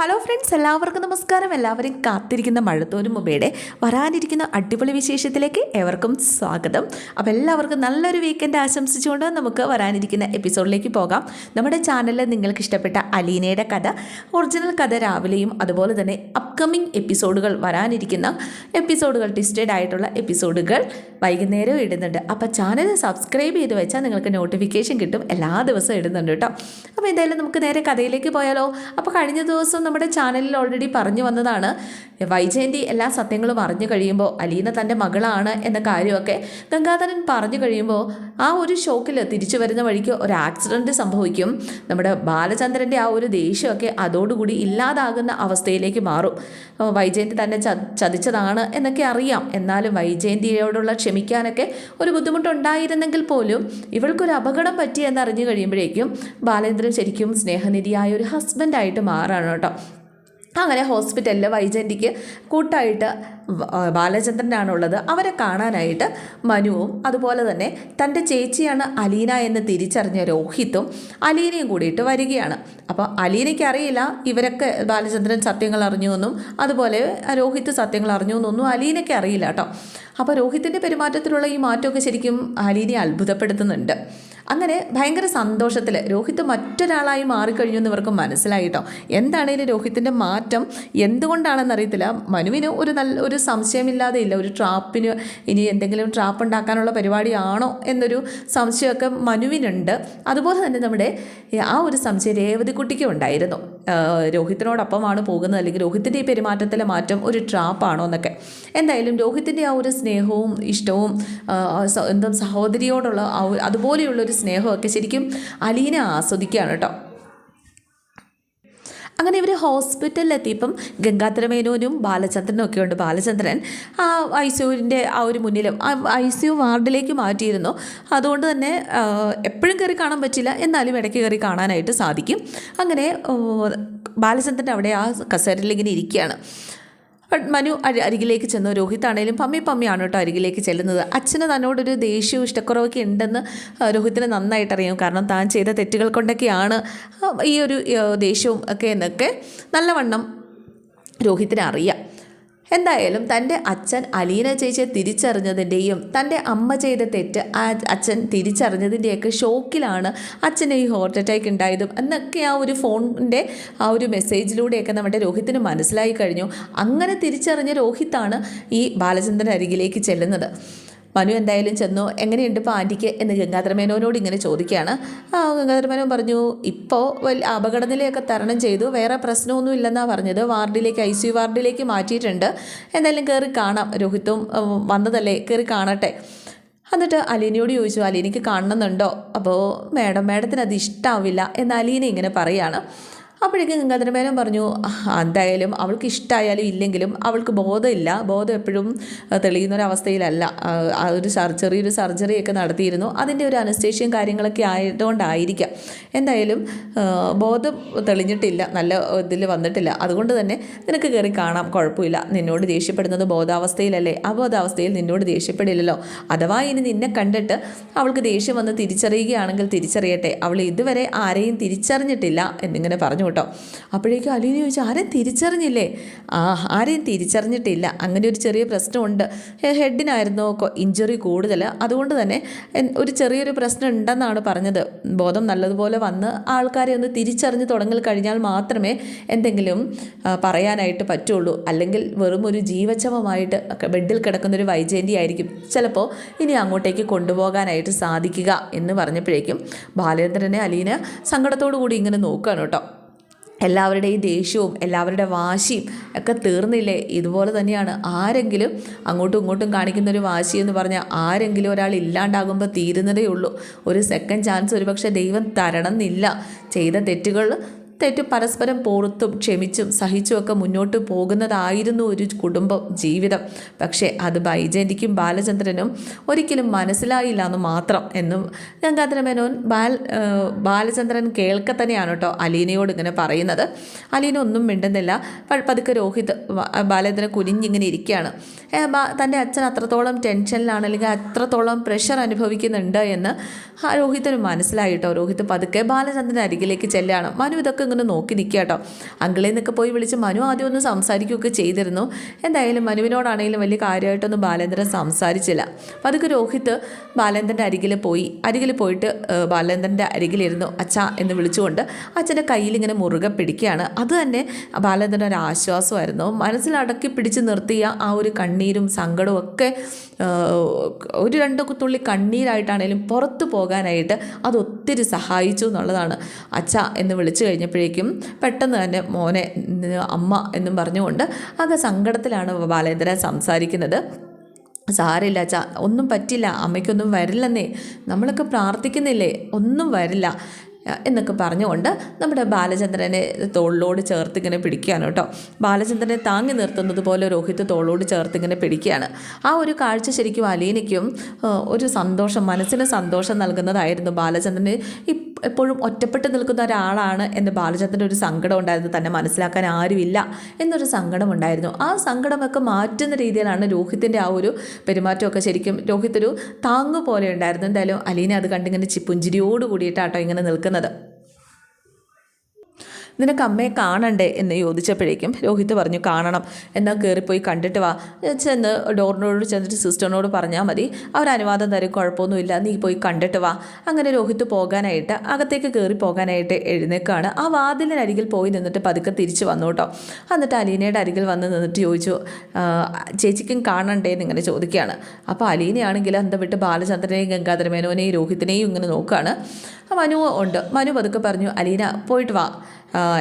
Hello friends എല്ലാവർക്കും നമസ്കാരം. എല്ലാവരും കാത്തിരിക്കുന്ന മഴത്തോരും മുമ്പേടെ വരാനിരിക്കുന്ന അടിപൊളി വിശേഷത്തിലേക്ക് എവർക്കും സ്വാഗതം. അപ്പോൾ എല്ലാവർക്കും നല്ലൊരു വീക്കെൻഡ് ആശംസിച്ചുകൊണ്ട് നമുക്ക് വരാനിരിക്കുന്ന എപ്പിസോഡിലേക്ക് പോകാം. നമ്മുടെ ചാനലിൽ നിങ്ങൾക്ക് ഇഷ്ടപ്പെട്ട അലീനയുടെ കഥ ഒറിജിനൽ കഥ രാവിലെയും അതുപോലെ തന്നെ അപ്കമിങ് എപ്പിസോഡുകൾ വരാനിരിക്കുന്ന എപ്പിസോഡുകൾ ട്വിസ്റ്റഡ് ആയിട്ടുള്ള എപ്പിസോഡുകൾ വൈകുന്നേരം ഇടുന്നുണ്ട്. അപ്പോൾ ചാനൽ സബ്സ്ക്രൈബ് ചെയ്ത് വെച്ചാൽ നിങ്ങൾക്ക് നോട്ടിഫിക്കേഷൻ കിട്ടും. എല്ലാ ദിവസവും ഇടുന്നുണ്ട് കേട്ടോ. അപ്പോൾ എന്തായാലും നമുക്ക് നേരെ കഥയിലേക്ക് പോയാലോ. അപ്പോൾ കഴിഞ്ഞ ദിവസം നമ്മുടെ ചാനലിൽ ഓൾറെഡി പറഞ്ഞു വന്നതാണ്. വൈജയന്തി എല്ലാ സത്യങ്ങളും അറിഞ്ഞു കഴിയുമ്പോൾ അലീന തന്റെ മകളാണ് എന്ന കാര്യമൊക്കെ ഗംഗാധരൻ പറഞ്ഞു കഴിയുമ്പോൾ ആ ഒരു ഷോക്കിൽ തിരിച്ചു വരുന്ന വഴിക്ക് ഒരു ആക്സിഡന്റ് സംഭവിക്കും. നമ്മുടെ ബാലചന്ദ്രന്റെ ആ ഒരു ദേഷ്യമൊക്കെ അതോടുകൂടി ഇല്ലാതാകുന്ന അവസ്ഥയിലേക്ക് മാറും. വൈജയന്തി തന്നെ ചതിച്ചതാണ് എന്നൊക്കെ അറിയാം. എന്നാലും വൈജയന്തിയോടുള്ള ക്ഷമിക്കാനൊക്കെ ഒരു ബുദ്ധിമുട്ടുണ്ടായിരുന്നെങ്കിൽ പോലും ഇവൾക്കൊരു അപകടം പറ്റി എന്നറിഞ്ഞു കഴിയുമ്പോഴേക്കും ബാലേന്ദ്രൻ ശരിക്കും സ്നേഹനിധിയായ ഒരു ഹസ്ബൻഡായിട്ട് മാറാണ് കേട്ടോ. അങ്ങനെ ഹോസ്പിറ്റലിൽ വൈജയന്തിക്ക് കൂട്ടായിട്ട് ബാലചന്ദ്രനാണുള്ളത്. അവരെ കാണാനായിട്ട് മനുവും അതുപോലെ തന്നെ തന്റെ ചേച്ചിയാണ് അലീന എന്ന് തിരിച്ചറിഞ്ഞ രോഹിത്തും അലീനയും കൂടിയിട്ട് വരികയാണ്. അപ്പോൾ അലീനയ്ക്ക് അറിയില്ല ഇവരൊക്കെ ബാലചന്ദ്രൻ സത്യങ്ങൾ അറിഞ്ഞു എന്നും അതുപോലെ രോഹിത്ത് സത്യങ്ങൾ അറിഞ്ഞു എന്നൊന്നും അലീനയ്ക്ക് അറിയില്ല കേട്ടോ. അപ്പോൾ രോഹിത്തിന്റെ പെരുമാറ്റത്തിലുള്ള ഈ മാറ്റമൊക്കെ ശരിക്കും അലീനയെ അത്ഭുതപ്പെടുത്തുന്നുണ്ട്. അങ്ങനെ ഭയങ്കര സന്തോഷത്തിൽ രോഹിത്ത് മറ്റൊരാളായി മാറിക്കഴിഞ്ഞു എന്ന് ഇവർക്ക് മനസ്സിലായിട്ടോ എന്താണേലും രോഹിത്തിന്റെ മാറ്റം എന്തുകൊണ്ടാണെന്ന് അറിയത്തില്ല മനുവിന് ഒരു നല്ല ഒരു സംശയമില്ലാതെ ഇല്ല. ഒരു ട്രാപ്പിന് ഇനി എന്തെങ്കിലും ട്രാപ്പ് ഉണ്ടാക്കാനുള്ള പരിപാടിയാണോ എന്നൊരു സംശയമൊക്കെ മനുവിനുണ്ട്. അതുപോലെ തന്നെ നമ്മുടെ ആ ഒരു സംശയം രേവതിക്കുട്ടിക്കും ഉണ്ടായിരുന്നു. രോഹിത്തിനോടൊപ്പമാണ് പോകുന്നത്. അല്ലെങ്കിൽ രോഹിത്തിന്റെ ഈ പെരുമാറ്റത്തിലെ മാറ്റം ഒരു ട്രാപ്പാണോ എന്നൊക്കെ. എന്തായാലും രോഹിത്തിന്റെ ആ ഒരു സ്നേഹവും ഇഷ്ടവും എന്തും സഹോദരിയോടുള്ള അതുപോലെയുള്ള ഒരു സ്നേഹമൊക്കെ ശരിക്കും അലീനെ ആസ്വദിക്കുകയാണ് കേട്ടോ. അങ്ങനെ ഇവർ ഹോസ്പിറ്റലിലെത്തിയപ്പം ഗംഗാധരമേനോനും ബാലചന്ദ്രനും ഒക്കെ ഉണ്ട്. ബാലചന്ദ്രൻ ആ ഐ സിയുവിന്റെ ആ ഒരു മുന്നിലും ഐ സി യു വാർഡിലേക്ക് മാറ്റിയിരുന്നു. അതുകൊണ്ട് തന്നെ എപ്പോഴും കയറി കാണാൻ പറ്റില്ല. എന്നാലും ഇടയ്ക്ക് കയറി കാണാനായിട്ട് സാധിക്കും. അങ്ങനെ ബാലചന്ദ്രൻ അവിടെ ആ കസേരയിൽ ഇങ്ങനെ ഇരിക്കുകയാണ്. ബട്ട് മനു അരി അരികിലേക്ക് ചെന്നു. രോഹിത് ആണേലും പമ്മി പമ്മിയാണ് കേട്ടോ അരികിലേക്ക് ചെല്ലുന്നത്. അച്ഛന് തന്നോടൊരു ദേഷ്യവും ഇഷ്ടക്കുറവൊക്കെ ഉണ്ടെന്ന് രോഹിത്തിന് നന്നായിട്ട് അറിയാം കാരണം താൻ ചെയ്ത തെറ്റുകൾ കൊണ്ടൊക്കെയാണ് ഈ ഒരു ദേഷ്യവും ഒക്കെ എന്നൊക്കെ നല്ലവണ്ണം രോഹിത്തിന് അറിയാം. എന്തായാലും തന്റെ അച്ഛൻ അലീന ചേച്ചിയെ തിരിച്ചറിഞ്ഞതിന്റെയും തന്റെ അമ്മ ചെയ്ത തെറ്റ് അച്ഛൻ തിരിച്ചറിഞ്ഞതിന്റെയൊക്കെ ഷോക്കിലാണ് അച്ഛന് ഈ ഹാർട്ട് അറ്റാക്ക് ഉണ്ടായതും. എന്നൊക്കെ ആ ഒരു ഫോണിന്റെ ആ ഒരു മെസ്സേജിലൂടെയൊക്കെ നമ്മുടെ രോഹിത്തിന് മനസ്സിലായി കഴിഞ്ഞു. അങ്ങനെ തിരിച്ചറിഞ്ഞ രോഹിത്താണ് ഈ ബാലചന്ദ്രൻ അരികിലേക്ക് ചെല്ലുന്നത്. മനു എന്തായാലും ചെന്നു എങ്ങനെയുണ്ട് ഇപ്പോൾ ആന്റിക്ക് എന്ന് ഗംഗാധരമേനോനോട് ഇങ്ങനെ ചോദിക്കുകയാണ്. ആ ഗംഗാധരമേനോൻ പറഞ്ഞു ഇപ്പോൾ അപകടനിലയൊക്കെ തരണം ചെയ്തു. വേറെ പ്രശ്നമൊന്നും ഇല്ലെന്നാണ് പറഞ്ഞത്. വാർഡിലേക്ക് ഐ സി വാർഡിലേക്ക് മാറ്റിയിട്ടുണ്ട്. എന്തായാലും കയറി കാണാം. രോഹിത്തും വന്നതല്ലേ? കയറി കാണട്ടെ. എന്നിട്ട് അലീനയോട് ചോദിച്ചു അലീനയ്ക്ക് കാണണമെന്നുണ്ടോ? അപ്പോൾ മേഡം മേഡത്തിന് അത് ഇഷ്ടാവില്ല. എന്ന് അലീന ഇങ്ങനെ പറയാണ്. അപ്പോഴേക്കും ഗംഗാധരമേനോൻ പറഞ്ഞു എന്തായാലും അവൾക്ക് ഇഷ്ടമായാലും ഇല്ലെങ്കിലും അവൾക്ക് ബോധമില്ല. ബോധം എപ്പോഴും തെളിയുന്ന ഒരു അവസ്ഥയിലല്ല ആ, ഒരു സർജറി ചെറിയൊരു സർജറിയൊക്കെ നടത്തിയിരുന്നു. അതിന്റെ ഒരു അനസ്തേഷ്യയും കാര്യങ്ങളൊക്കെ ആയതുകൊണ്ടായിരിക്കാം. എന്തായാലും ബോധം തെളിഞ്ഞിട്ടില്ല. നല്ല ഇതിൽ വന്നിട്ടില്ല. അതുകൊണ്ട് തന്നെ നിനക്ക് കയറി കാണാം. കുഴപ്പമില്ല. നിന്നോട് ദേഷ്യപ്പെടുന്നത് ബോധാവസ്ഥയിലല്ലേ? അബോധാവസ്ഥയിൽ നിന്നോട് ദേഷ്യപ്പെടില്ലല്ലോ. അഥവാ ഇനി നിന്നെ കണ്ടിട്ട് അവൾക്ക് ദേഷ്യം വന്ന് തിരിച്ചറിയുകയാണെങ്കിൽ തിരിച്ചറിയട്ടെ. അവൾ ഇതുവരെ ആരെയും തിരിച്ചറിഞ്ഞിട്ടില്ല എന്നിങ്ങനെ പറഞ്ഞു കേട്ടോ. അപ്പോഴേക്കും അലീന ചോദിച്ചു ആരെയും തിരിച്ചറിഞ്ഞില്ലേ? ആ ആരെയും തിരിച്ചറിഞ്ഞിട്ടില്ല. അങ്ങനെ ഒരു ചെറിയ പ്രശ്നമുണ്ട്. ഹെഡിനായിരുന്നു ഇഞ്ചുറി കൂടുതൽ അതുകൊണ്ട് തന്നെ ഒരു ചെറിയൊരു പ്രശ്നം ഉണ്ടെന്നാണ് പറഞ്ഞത്. ബോധം നല്ലതുപോലെ വന്ന് ആൾക്കാരെ ഒന്ന് തിരിച്ചറിഞ്ഞ് തുടങ്ങൽ കഴിഞ്ഞാൽ മാത്രമേ എന്തെങ്കിലും പറയാനായിട്ട് പറ്റുള്ളൂ. അല്ലെങ്കിൽ വെറും ഒരു ജീവച്ഛവമായിട്ട് ബെഡിൽ കിടക്കുന്ന ഒരു വൈജയന്തി ആയിരിക്കും. ചിലപ്പോൾ ഇനി അങ്ങോട്ടേക്ക് കൊണ്ടുപോകാനായിട്ട് സാധിക്കുക എന്ന് പറഞ്ഞപ്പോഴേക്കും ബാലേന്ദ്രനെ അലീന സങ്കടത്തോടു കൂടി ഇങ്ങനെ നോക്കുകയാണ് കേട്ടോ. എല്ലാവരുടെയും ദേഷ്യവും എല്ലാവരുടെ വാശിയും ഒക്കെ തീർന്നില്ലേ? ഇതുപോലെ തന്നെയാണ്. ആരെങ്കിലും അങ്ങോട്ടും ഇങ്ങോട്ടും കാണിക്കുന്ന ഒരു വാശി എന്ന് പറഞ്ഞാൽ ആരെങ്കിലും ഒരാൾ ഇല്ലാണ്ടാകുമ്പോൾ തീരുന്നതേ ഉള്ളൂ. ഒരു സെക്കൻഡ് ചാൻസ് ഒരുപക്ഷെ ദൈവം തരണം എന്നില്ല ചെയ്ത തെറ്റുകൾ തെറ്റ് പരസ്പരം പോർത്തും ക്ഷമിച്ചും സഹിച്ചും ഒക്കെ മുന്നോട്ട് പോകുന്നതായിരുന്നു ഒരു കുടുംബം ജീവിതം. പക്ഷേ അത് ബൈജയന്തിക്കും ബാലചന്ദ്രനും ഒരിക്കലും മനസ്സിലായില്ല എന്ന് മാത്രം. എന്നും ഗംഗാധര മേനോൻ ബാൽ ബാലചന്ദ്രൻ കേൾക്ക തന്നെയാണ് കേട്ടോ അലീനയോട് ഇങ്ങനെ പറയുന്നത്. അലീന ഒന്നും മിണ്ടുന്നില്ല. പതുക്കെ രോഹിത് ബാലചന്ദ്രൻ കുനിഞ്ഞിങ്ങനെ ഇരിക്കുകയാണ്. തന്റെ അച്ഛൻ അത്രത്തോളം ടെൻഷനിലാണ് അല്ലെങ്കിൽ അത്രത്തോളം പ്രഷർ അനുഭവിക്കുന്നുണ്ട് എന്ന് രോഹിത്തിന് മനസ്സിലായിട്ടോ രോഹിത് പതുക്കെ ബാലചന്ദ്രൻ അരികിലേക്ക് ചെല്ലുകയാണ്. മനു ഇതൊക്കെ ഇങ്ങനെ നോക്കി നിൽക്കുക കേട്ടോ. അങ്കിളിൽ നിന്നൊക്കെ പോയി വിളിച്ച് മനു ആദ്യം ഒന്ന് സംസാരിക്കുകയൊക്കെ ചെയ്തിരുന്നു. എന്തായാലും മനുവിനോടാണെങ്കിലും വലിയ കാര്യമായിട്ടൊന്നും ബാലേന്ദ്രൻ സംസാരിച്ചില്ല. അപ്പം അതൊക്കെ രോഹിത് ബാലേന്ദ്രന്റെ അരികിൽ പോയി. അരികിൽ പോയിട്ട് ബാലേന്ദ്രന്റെ അരികിലിരുന്നു. അച്ഛ എന്ന് വിളിച്ചുകൊണ്ട് അച്ഛന്റെ കയ്യിൽ ഇങ്ങനെ മുറുകെ പിടിക്കുകയാണ്. അത് തന്നെ ബാലേന്ദ്രൻ ഒരു ആശ്വാസമായിരുന്നു. മനസ്സിലടക്കി പിടിച്ച് നിർത്തിയ ആ ഒരു കണ്ണീരും സങ്കടവും ഒക്കെ ഒരു രണ്ട് തുള്ളി കണ്ണീരായിട്ടാണേലും പുറത്തു പോകാനായിട്ട് അത് ഒത്തിരി സഹായിച്ചു എന്നുള്ളതാണ്. അച്ഛ എന്ന് വിളിച്ചു കഴിഞ്ഞപ്പോഴേക്കും പെട്ടെന്ന് തന്നെ മോനെ അമ്മ എന്നും പറഞ്ഞുകൊണ്ട് ആകെ സങ്കടത്തിലാണ് ബാലേന്ദ്രൻ സംസാരിക്കുന്നത്. സാരില്ല ച ഒന്നും പറ്റില്ല അമ്മയ്ക്കൊന്നും വരില്ലെന്നേ. നമ്മളൊക്കെ പ്രാർത്ഥിക്കുന്നില്ലേ? ഒന്നും വരില്ല. എന്നൊക്കെ പറഞ്ഞുകൊണ്ട് നമ്മുടെ ബാലചന്ദ്രനെ തോളിലോട് ചേർത്ത് ഇങ്ങനെ പിടിക്കുകയാണ് കേട്ടോ. ബാലചന്ദ്രനെ താങ്ങി നിർത്തുന്നത് പോലെ രോഹിത് തോളോട് ചേർത്ത് ഇങ്ങനെ പിടിക്കുകയാണ്. ആ ഒരു കാഴ്ച ശരിക്കും അലീനയ്ക്കും ഒരു സന്തോഷം മനസ്സിന് സന്തോഷം നൽകുന്നതായിരുന്നു. ബാലചന്ദ്രന് എപ്പോഴും ഒറ്റപ്പെട്ട് നിൽക്കുന്ന ഒരാളാണ് എന്ന് ബാലചന്ദ്രന്റെ ഒരു സങ്കടം ഉണ്ടായിരുന്നു. തന്നെ മനസ്സിലാക്കാൻ ആരുമില്ല എന്നൊരു സങ്കടം ഉണ്ടായിരുന്നു. ആ സങ്കടമൊക്കെ മാറ്റുന്ന രീതിയിലാണ് രോഹിത്തിന്റെ ആ ഒരു പെരുമാറ്റമൊക്കെ ശരിക്കും. രോഹിത് ഒരു താങ്ങ് പോലെ ഉണ്ടായിരുന്നു. എന്തായാലും അലീന അത് കണ്ടിങ്ങനെ ചിപ്പുഞ്ചിരിയോട് കൂടിയിട്ടാട്ടോ ഇങ്ങനെ നിൽക്കുന്നത്. നിൽക്കുന്നത് നിനക്ക് അമ്മയെ കാണണ്ടേ എന്ന് ചോദിച്ചപ്പോഴേക്കും രോഹിത് പറഞ്ഞു കാണണം. എന്നാൽ കയറിപ്പോയി കണ്ടിട്ട് വാ. ചെന്ന് ഡോറിനോട് ചെന്നിട്ട് സിസ്റ്ററിനോട് പറഞ്ഞാൽ മതി. അവർ അനുവാദം തരും കുഴപ്പമൊന്നുമില്ല. നീ പോയി കണ്ടിട്ട് വാ. അങ്ങനെ രോഹിത് പോകാനായിട്ട് അകത്തേക്ക് കയറി പോകാനായിട്ട് എഴുന്നേക്കാണ്. ആ വാതിലിനരികിൽ പോയി നിന്നിട്ട് പതുക്കെ തിരിച്ച് വന്നു കേട്ടോ. എന്നിട്ട് അലീനയുടെ അരികിൽ വന്ന് നിന്നിട്ട് ചോദിച്ചു "ആ, ചേച്ചിക്കും കാണണ്ടേ? എന്ന് ഇങ്ങനെ ചോദിക്കുകയാണ്. അപ്പോൾ അലീനയാണെങ്കിൽ എന്താ വിട്ട് ബാലചന്ദ്രനെയും ഗംഗാധരമേനോനെയും രോഹിത്തിനെയും ഇങ്ങനെ നോക്കുകയാണ് മനു ഉണ്ട്. മനു പതുക്കെ പറഞ്ഞു അലീന പോയിട്ട് വാ.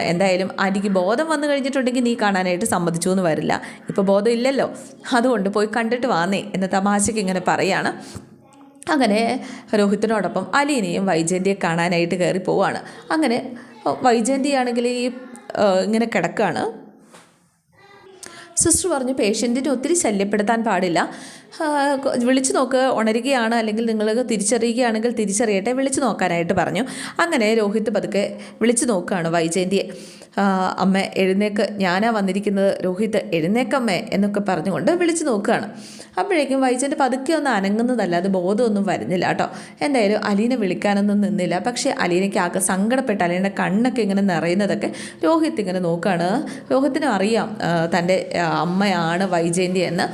എന്തായാലും ആന്റിക്ക് ബോധം വന്നു കഴിഞ്ഞിട്ടുണ്ടെങ്കിൽ നീ കാണാനായിട്ട് സമ്മതിച്ചു എന്ന് വരില്ല. ഇപ്പോൾ ബോധം ഇല്ലല്ലോ. അതുകൊണ്ട് പോയി കണ്ടിട്ട് വാന്നേ എന്ന് തമാശയ്ക്ക് ഇങ്ങനെ പറയാണ്. അങ്ങനെ രോഹിത്തിനോടൊപ്പം അലീനയും വൈജയന്തിയെ കാണാനായിട്ട് കയറി പോവാണ്. അങ്ങനെ വൈജയന്തി ആണെങ്കിൽ ഈ ഇങ്ങനെ കിടക്കുകയാണ് സിസ്റ്റർ പറഞ്ഞു പേഷ്യന്റിനെ ഒത്തിരി ശല്യപ്പെടുത്താൻ പാടില്ല. വിളിച്ചു നോക്ക് ഉണരുകയാണ്. അല്ലെങ്കിൽ നിങ്ങൾ തിരിച്ചറിയുകയാണെങ്കിൽ തിരിച്ചറിയട്ടെ. വിളിച്ചു നോക്കാനായിട്ട് പറഞ്ഞു. അങ്ങനെ രോഹിത് പതുക്കെ വിളിച്ചു നോക്കുകയാണ് വൈജയന്തിയെ. അമ്മ എഴുന്നേക്ക്. ഞാനാ വന്നിരിക്കുന്നത്. രോഹിത് എഴുന്നേക്കമ്മേ എന്നൊക്കെ പറഞ്ഞുകൊണ്ട് വിളിച്ചു നോക്കുകയാണ് അപ്പോഴേക്കും വൈജന്റെ പതുക്കെ ഒന്ന് അനങ്ങുന്നതല്ല അത് ബോധമൊന്നും വരുന്നില്ല കേട്ടോ. എന്തായാലും അലീനെ വിളിക്കാനൊന്നും നിന്നില്ല. പക്ഷേ അലീനയ്ക്ക് ആകെ സങ്കടപ്പെട്ട് അലീന്റെ കണ്ണൊക്കെ ഇങ്ങനെ നിറയുന്നതൊക്കെ രോഹിത് ഇങ്ങനെ നോക്കുകയാണ് രോഹിത്തിനും അറിയാം തന്റെ അമ്മയാണ് വൈജയന്തി എന്ന്.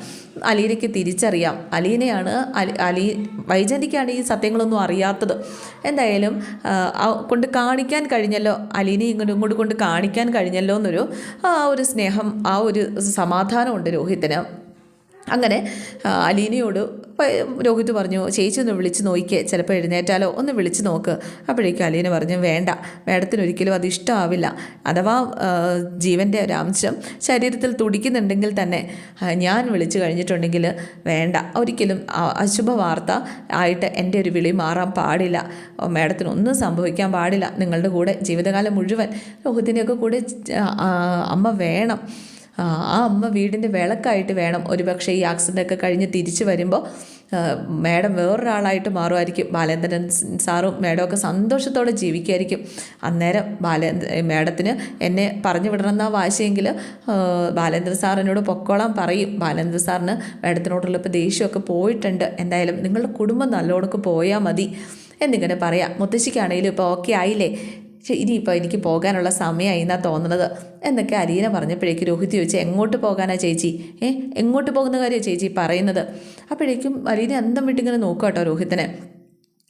അലീനയ്ക്ക് തിരിച്ചറിയാം. അലീനയാണ് അലി വൈജന്റിക്കാണ് ഈ സത്യങ്ങളൊന്നും അറിയാത്തത്. എന്തായാലും കൊണ്ട് കാണിക്കാൻ കഴിഞ്ഞല്ലോ അലീനെ ഇങ്ങോട്ട് ഇങ്ങോട്ട് കൊണ്ട് കാണിക്കാൻ കഴിഞ്ഞല്ലോ എന്നൊരു ആ ഒരു സ്നേഹം ആ ഒരു സമാധാനമുണ്ട് രോഹിത്തിന്. അങ്ങനെ അലീനയോട് രോഹിത് പറഞ്ഞു ചേച്ചി ഒന്ന് വിളിച്ച് നോക്കിയേ ചിലപ്പോൾ എഴുന്നേറ്റാലോ ഒന്ന് വിളിച്ച് നോക്ക്. അപ്പോഴേക്കും അലീന പറഞ്ഞു വേണ്ട മേഡത്തിന് ഒരിക്കലും അത് ഇഷ്ടമാവില്ല അഥവാ ജീവന്റെ ഒരു അംശം ശരീരത്തിൽ തുടിക്കുന്നുണ്ടെങ്കിൽ തന്നെ ഞാൻ വിളിച്ചു കഴിഞ്ഞിട്ടുണ്ടെങ്കിൽ വേണ്ട. ഒരിക്കലും അശുഭ വാർത്ത ആയിട്ട് എന്റെ ഒരു വിളി മാറാൻ പാടില്ല. മേഡത്തിനൊന്നും സംഭവിക്കാൻ പാടില്ല. നിങ്ങളുടെ കൂടെ ജീവിതകാലം മുഴുവൻ രോഹിത്തിന്റെയൊക്കെ കൂടെ അമ്മ വേണം. ആ അമ്മ വീടിന്റെ വിളക്കായിട്ട് വേണം. ഒരുപക്ഷെ ഈ ആക്സിഡന്റ് ഒക്കെ കഴിഞ്ഞ് തിരിച്ചു വരുമ്പോൾ മാഡം വേറൊരാളായിട്ട് മാറുമായിരിക്കും. ബാലേന്ദ്രൻ സാറും മാഡമൊക്കെ സന്തോഷത്തോടെ ജീവിക്കുമായിരിക്കും അന്നേരം ബാലേന്ദ്ര മാഡത്തിന് എന്നെ പറഞ്ഞു വിടണമെന്നാ വാശിയെങ്കിൽ ബാലേന്ദ്ര സാർ എന്നോട് പറയും. ബാലേന്ദ്ര സാറിന് മാഡത്തിനോടുള്ള ഇപ്പോൾ ദേഷ്യമൊക്കെ പോയിട്ടുണ്ട്. എന്തായാലും നിങ്ങളുടെ കുടുംബം നല്ലോണക്ക് പോയാൽ മതി എന്നിങ്ങനെ പറയാം. മുത്തശ്ശിക്കാണെങ്കിലും ഇപ്പോൾ ഓക്കെ ആയില്ലേ? ഇനിയിപ്പോൾ എനിക്ക് പോകാനുള്ള സമയമായി എന്നാ തോന്നുന്നത് എന്നൊക്കെ അലീന പറഞ്ഞപ്പോഴേക്കും രോഹിത് ചോദിച്ചു എങ്ങോട്ട് പോകാനാ ചേച്ചി? ഏ എങ്ങോട്ട് പോകുന്ന കാര്യമാണ് ചേച്ചി പറയുന്നത്? അപ്പോഴേക്കും അലീന അന്തം വിട്ടിങ്ങനെ നോക്കുക കേട്ടോ രോഹിത്തിനെ.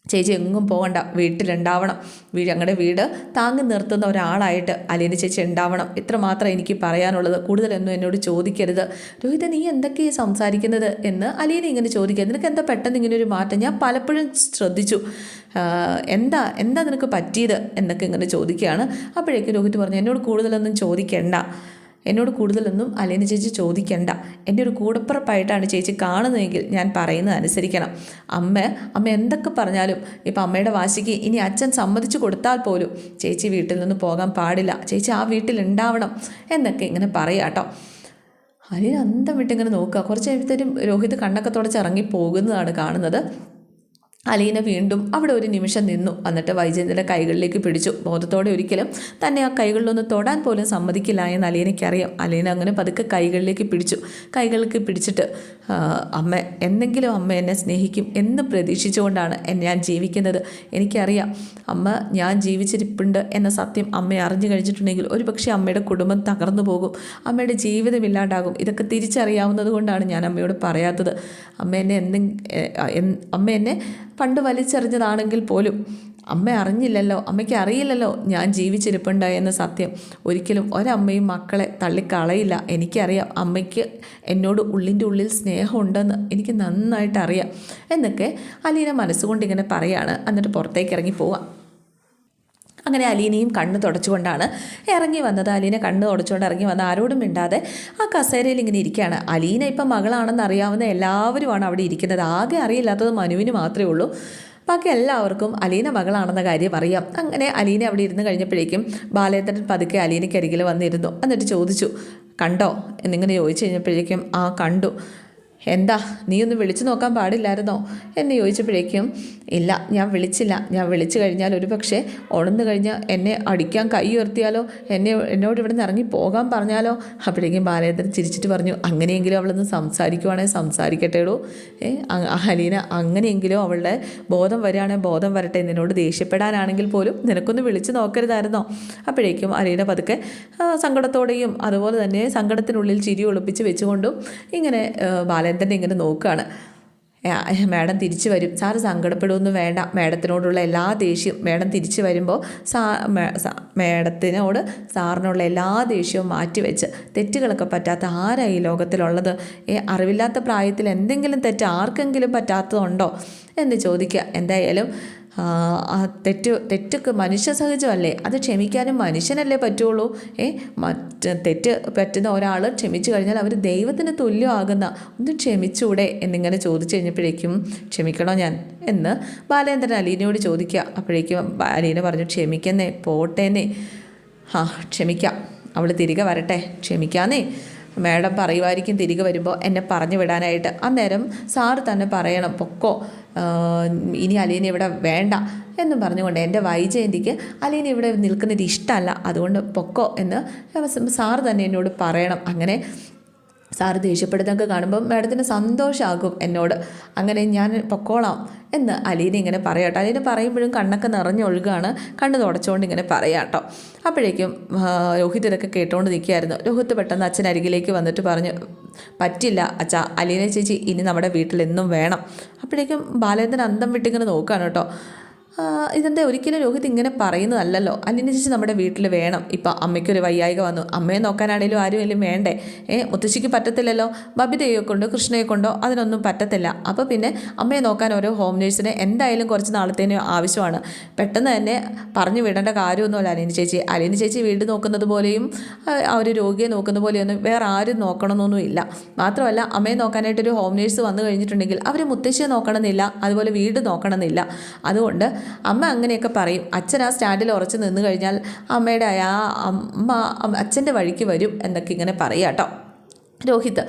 ചേച്ചി എങ്ങും പോകണ്ട വീട്ടിലുണ്ടാവണം. വീ ഞങ്ങളുടെ വീട് താങ്ങി നിർത്തുന്ന ഒരാളായിട്ട് അലീന ചേച്ചി ഉണ്ടാവണം. ഇത്ര മാത്രം എനിക്ക് പറയാനുള്ളത്. കൂടുതലൊന്നും എന്നോട് ചോദിക്കരുത്. രോഹിത നീ എന്തൊക്കെയാണ് സംസാരിക്കുന്നത്? എന്ന് അലീന ഇങ്ങനെ ചോദിക്കുക. നിനക്ക് എന്താ പെട്ടെന്ന് ഇങ്ങനെ ഒരു മാറ്റം? ഞാൻ പലപ്പോഴും ശ്രദ്ധിച്ചു. എന്താ എന്താ നിനക്ക് പറ്റിയത് എന്നൊക്കെ ഇങ്ങനെ ചോദിക്കുകയാണ്. അപ്പോഴേക്കും രോഹിത് പറഞ്ഞു എന്നോട് കൂടുതലൊന്നും ചോദിക്കേണ്ട. എന്നോട് കൂടുതലൊന്നും അലേന ചേച്ചി ചോദിക്കണ്ട. എന്റെ ഒരു കൂടപ്പുറപ്പായിട്ടാണ് ചേച്ചി കാണുന്നതെങ്കിൽ ഞാൻ പറയുന്നത് അനുസരിക്കണം. അമ്മ അമ്മ എന്തൊക്കെ പറഞ്ഞാലും ഇപ്പം അമ്മയുടെ വാശിക്ക് ഇനി അച്ഛൻ സമ്മതിച്ചു കൊടുത്താൽ പോലും ചേച്ചി വീട്ടിൽ നിന്ന് പോകാൻ പാടില്ല. ചേച്ചി ആ വീട്ടിൽ ഉണ്ടാവണം എന്നൊക്കെ ഇങ്ങനെ പറയാട്ടോ അലീന അന്തം വിട്ടിങ്ങനെ നോക്കുക. കുറച്ച് കഴിയുമ്പോഴത്തേനും രോഹിത് കണ്ണൊക്കെ തുടച്ചിറങ്ങി പോകുന്നതാണ് കാണുന്നത്. അലീന വീണ്ടും അവിടെ ഒരു നിമിഷം നിന്നു. എന്നിട്ട് വൈജയന്തിന്റെ കൈകളിലേക്ക് പിടിച്ചു. ബോധത്തോടെ ഒരിക്കലും തന്നെ ആ കൈകളിലൊന്ന് തൊടാൻ പോലും സമ്മതിക്കില്ല എന്ന് അലീനയ്ക്കറിയാം. അലീന അങ്ങനെ പതുക്കെ കൈകളിലേക്ക് പിടിച്ചു. കൈകളിലേക്ക് പിടിച്ചിട്ട് അമ്മ എന്തെങ്കിലും അമ്മ എന്നെ സ്നേഹിക്കും എന്ന് പ്രതീക്ഷിച്ചുകൊണ്ടാണ് ഞാൻ ജീവിക്കുന്നത്. എനിക്കറിയാം. അമ്മ ഞാൻ ജീവിച്ചിരിപ്പുണ്ട് എന്ന സത്യം അമ്മ അറിഞ്ഞു കഴിഞ്ഞിട്ടുണ്ടെങ്കിൽ ഒരു പക്ഷേ അമ്മയുടെ കുടുംബം തകർന്നു പോകും. അമ്മയുടെ ജീവിതം ഇല്ലാണ്ടാകും. ഇതൊക്കെ തിരിച്ചറിയാവുന്നത് കൊണ്ടാണ് ഞാൻ അമ്മയോട് പറയാത്തത്. അമ്മ എന്നെ എന്തെങ്കിലും അമ്മ എന്നെ പണ്ട് വലിച്ചെറിഞ്ഞതാണെങ്കിൽ പോലും. അമ്മ അറിഞ്ഞില്ലല്ലോ അമ്മയ്ക്ക് അറിയില്ലല്ലോ ഞാൻ ജീവിച്ചിരിപ്പുണ്ട് എന്ന സത്യം. ഒരിക്കലും ഒരമ്മയും മക്കളെ തള്ളിക്കളയില്ല. എനിക്കറിയാം അമ്മയ്ക്ക് എന്നോട് ഉള്ളിന്റെ ഉള്ളിൽ സ്നേഹമുണ്ടെന്ന് എനിക്ക് നന്നായിട്ട് അറിയാം എന്നൊക്കെ അലീന മനസ്സുകൊണ്ട് ഇങ്ങനെ പറയാണ്. എന്നിട്ട് പുറത്തേക്ക് ഇറങ്ങി പോവാം. അങ്ങനെ അലീനയും കണ്ണ് തുടച്ചുകൊണ്ടാണ് ഇറങ്ങി വന്നത്. അലീന കണ്ണ് തുടച്ചുകൊണ്ട് ഇറങ്ങി വന്ന് ആരോടും മിണ്ടാതെ ആ കസേരയിൽ ഇങ്ങനെ ഇരിക്കുകയാണ്. അലീന ഇപ്പം മകളാണെന്ന് അറിയാവുന്ന എല്ലാവരുമാണ് അവിടെ ഇരിക്കുന്നത്. ആകെ അറിയില്ലാത്തത് മനുവിന് മാത്രമേ ഉള്ളൂ. ബാക്കി എല്ലാവർക്കും അലീന മകളാണെന്ന കാര്യം അറിയാം. അങ്ങനെ അലീന അവിടെ ഇരുന്ന് കഴിഞ്ഞപ്പോഴേക്കും ബാലേന്ദ്രൻ പതുക്കെ അലീനയ്ക്ക് അരികിൽ വന്നിരുന്നു. എന്നിട്ട് ചോദിച്ചു കണ്ടോ? എന്നിങ്ങനെ ചോദിച്ചു കഴിഞ്ഞപ്പോഴേക്കും ആ കണ്ടു. എന്താ നീ ഒന്ന് വിളിച്ചു നോക്കാൻ പാടില്ലായിരുന്നോ? എന്ന് ചോദിച്ചപ്പോഴേക്കും ഇല്ല ഞാൻ വിളിച്ചില്ല. ഞാൻ വിളിച്ചു കഴിഞ്ഞാൽ ഒരു പക്ഷേ ഉണർന്നു കഴിഞ്ഞാൽ എന്നെ അടിക്കാൻ കൈ ഉയർത്തിയാലോ? എന്നെ എന്നോട് ഇവിടെ നിന്ന് ഇറങ്ങി പോകാൻ പറഞ്ഞാലോ? അപ്പോഴേക്കും ബാലേന്ദ്രൻ ചിരിച്ചിട്ട് പറഞ്ഞു അങ്ങനെയെങ്കിലും അവളൊന്ന് സംസാരിക്കുവാണെങ്കിൽ സംസാരിക്കട്ടേടോ. ഏ അ- അലീന അങ്ങനെയെങ്കിലും അവളുടെ ബോധം വരികയാണെങ്കിൽ ബോധം വരട്ടെ നിന്നോട് ദേഷ്യപ്പെടാനാണെങ്കിൽ പോലും നിനക്കൊന്ന് വിളിച്ചു നോക്കരുതായിരുന്നോ? അപ്പോഴേക്കും അലീന പതുക്കെ സങ്കടത്തോടെയും അതുപോലെ തന്നെ സങ്കടത്തിനുള്ളിൽ ചിരി ഒളിപ്പിച്ച് വെച്ചുകൊണ്ടും ഇങ്ങനെ ആ, തന്നെ ഇങ്ങനെ നോക്കുകയാണ് മാഡം തിരിച്ചു വരും. സാറ് സങ്കടപ്പെടുമൊന്നും വേണ്ട. മാഡത്തിനോടുള്ള എല്ലാ ദേഷ്യവും മാഡം തിരിച്ചു വരുമ്പോൾ സാ മാഡത്തിനോട് സാറിനുള്ള എല്ലാ ദേഷ്യവും മാറ്റിവെച്ച് തെറ്റുകളൊക്കെ പറ്റാത്ത ആരാ ഈ ലോകത്തിലുള്ളത്? ഈ അറിവില്ലാത്ത പ്രായത്തിൽ എന്തെങ്കിലും തെറ്റ് ആർക്കെങ്കിലും പറ്റാത്തതുണ്ടോ? എന്ന് ചോദിക്കുക. എന്തായാലും തെറ്റ് തെറ്റൊക്കെ മനുഷ്യ സഹജമല്ലേ? അത് ക്ഷമിക്കാനും മനുഷ്യനല്ലേ പറ്റുള്ളൂ? ഏ മറ്റ് തെറ്റ് പറ്റുന്ന ഒരാൾ ക്ഷമിച്ചു കഴിഞ്ഞാൽ അവർ ദൈവത്തിന് തുല്യമാകുന്ന ഒന്ന് ക്ഷമിച്ചൂടെ എന്നിങ്ങനെ ചോദിച്ചു കഴിഞ്ഞപ്പോഴേക്കും ക്ഷമിക്കണോ ഞാൻ? എന്ന് ബാലേന്ദ്രൻ അലീനയോട് ചോദിക്കുക. അപ്പോഴേക്കും അലീന പറഞ്ഞു ക്ഷമിക്കുന്നേ പോട്ടേന്നേ. ആ ക്ഷമിക്കാം. അവൾ തിരികെ വരട്ടെ. ക്ഷമിക്കാന്നേ. മാഡം പറയുമായിരിക്കും തിരികെ വരുമ്പോൾ എന്നെ പറഞ്ഞു വിടാനായിട്ട്. അന്നേരം സാറ് തന്നെ പറയണം പൊക്കോ ഇനി അലീന ഇവിടെ വേണ്ട. എന്നും പറഞ്ഞുകൊണ്ട് എന്റെ വൈജയന്തിക്ക് അലീന ഇവിടെ നിൽക്കുന്നത് ഇഷ്ടമല്ല. അതുകൊണ്ട് പൊക്കോ എന്ന് സാറ് തന്നെ എന്നോട് പറയണം. അങ്ങനെ സാറ് ദേഷ്യപ്പെടുന്നതൊക്കെ കാണുമ്പോൾ മാഡത്തിന് സന്തോഷമാകും എന്നോട്. അങ്ങനെ ഞാൻ പൊക്കോളാം എന്ന് അലീന ഇങ്ങനെ പറയാട്ടോ അലീന പറയുമ്പോഴും കണ്ണൊക്കെ നിറഞ്ഞൊഴുകാണ്. കണ്ണ് തുടച്ചുകൊണ്ട് ഇങ്ങനെ പറയാട്ടോ അപ്പോഴേക്കും രോഹിത് ഇതൊക്കെ കേട്ടുകൊണ്ട് നിൽക്കുകയായിരുന്നു രോഹിത് പെട്ടെന്ന് അച്ഛൻ അരികിലേക്ക് വന്നിട്ട് പറഞ്ഞു പറ്റില്ല അച്ഛാ അലീന ചേച്ചി ഇനി നമ്മുടെ വീട്ടിൽ എന്നും വേണം. അപ്പോഴേക്കും ബാലേന്ദ്രൻ അന്തം വിട്ടിങ്ങനെ നോക്കുകയാണ് കേട്ടോ. ഇതെന്താ ഒരിക്കലും രോഹിത് ഇങ്ങനെ പറയുന്നതല്ലല്ലോ. അലിനെ ചേച്ചി നമ്മുടെ വീട്ടിൽ വേണം. ഇപ്പം അമ്മയ്ക്കൊരു വയ്യായിക വന്നു. അമ്മയെ നോക്കാനാണേലും ആരും എല്ലാം വേണ്ടേ? ഏ മുത്തശ്ശിക്ക് പറ്റത്തില്ലല്ലോ. ബബിതയെ കൊണ്ടോ കൃഷ്ണയെ കൊണ്ടോ അതിനൊന്നും പറ്റത്തില്ല. അപ്പോൾ പിന്നെ അമ്മയെ നോക്കാൻ ഓരോ ഹോം നേഴ്സിനെ എന്തായാലും കുറച്ച് നാളത്തേന് ആവശ്യമാണ്. പെട്ടെന്ന് തന്നെ പറഞ്ഞു വിടേണ്ട കാര്യമൊന്നുമല്ല അലിനി ചേച്ചി. അലിനി ചേച്ചി വീട് നോക്കുന്നത് പോലെയും ആ, ഒരു രോഗിയെ നോക്കുന്ന പോലെയൊന്നും വേറെ ആരും നോക്കണമെന്നൊന്നും ഇല്ല. മാത്രമല്ല അമ്മയെ നോക്കാനായിട്ടൊരു ഹോം നേഴ്സ് വന്നു കഴിഞ്ഞിട്ടുണ്ടെങ്കിൽ അവർ മുത്തശ്ശിയെ നോക്കണമെന്നില്ല അതുപോലെ വീട് നോക്കണമെന്നില്ല. അതുകൊണ്ട് അമ്മ അങ്ങനെയൊക്കെ പറയും. അച്ഛൻ ആ സ്റ്റാൻഡിൽ ഉറച്ചു നിന്ന് കഴിഞ്ഞാൽ അമ്മയുടെ ആ അമ്മ അച്ഛന്റെ വഴിക്ക് വരും എന്നൊക്കെ ഇങ്ങനെ പറയുക കേട്ടോ. രോഹിത്